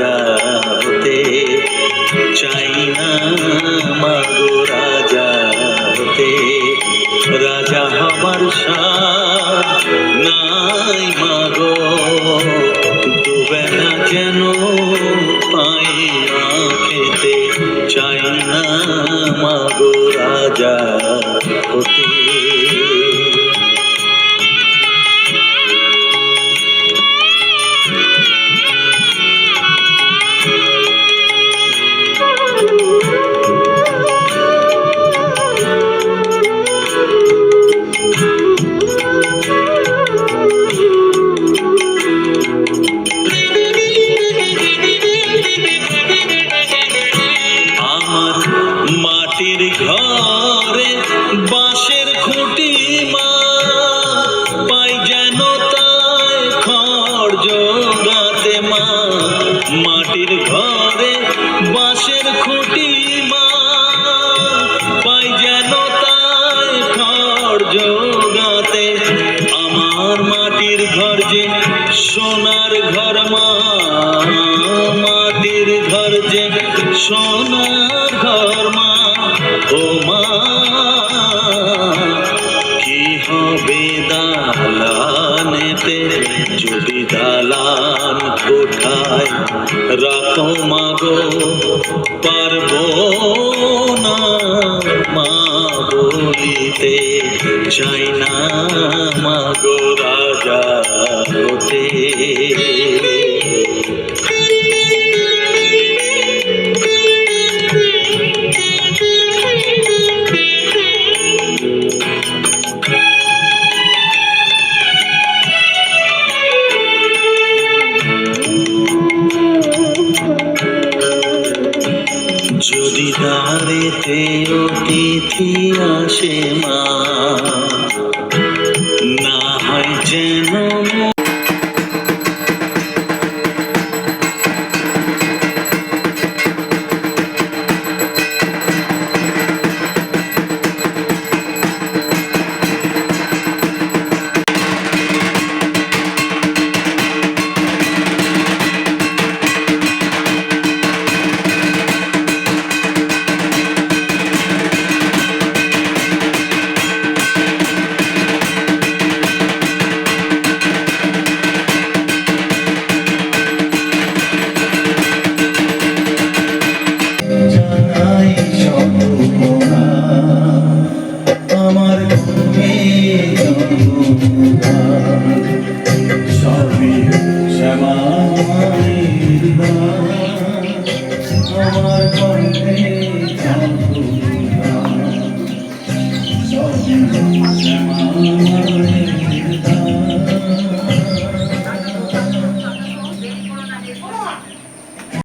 হতে চাই না মাগো রাজা হতে রাজা হবার নাই মাগো, দুবেলা যেন পাই না খেতে চাই না মাগো রাজা হতে খুঁটি মা পাই যেন তাই খড় জোগাতে মা। মাটির ঘরে বাঁশের আমার মাটির ঘর যে সোনার ঘর মা, মাটির ঘর যে সোনার ঘর মা। ও মা দালানেতে যদি দালান কোঠায় রাখো মাগো, পারব না মা বলিতে চাই না মাগো রাজা হতে। দাঁড়েতে অতিথি আসে মা। না হয় যেন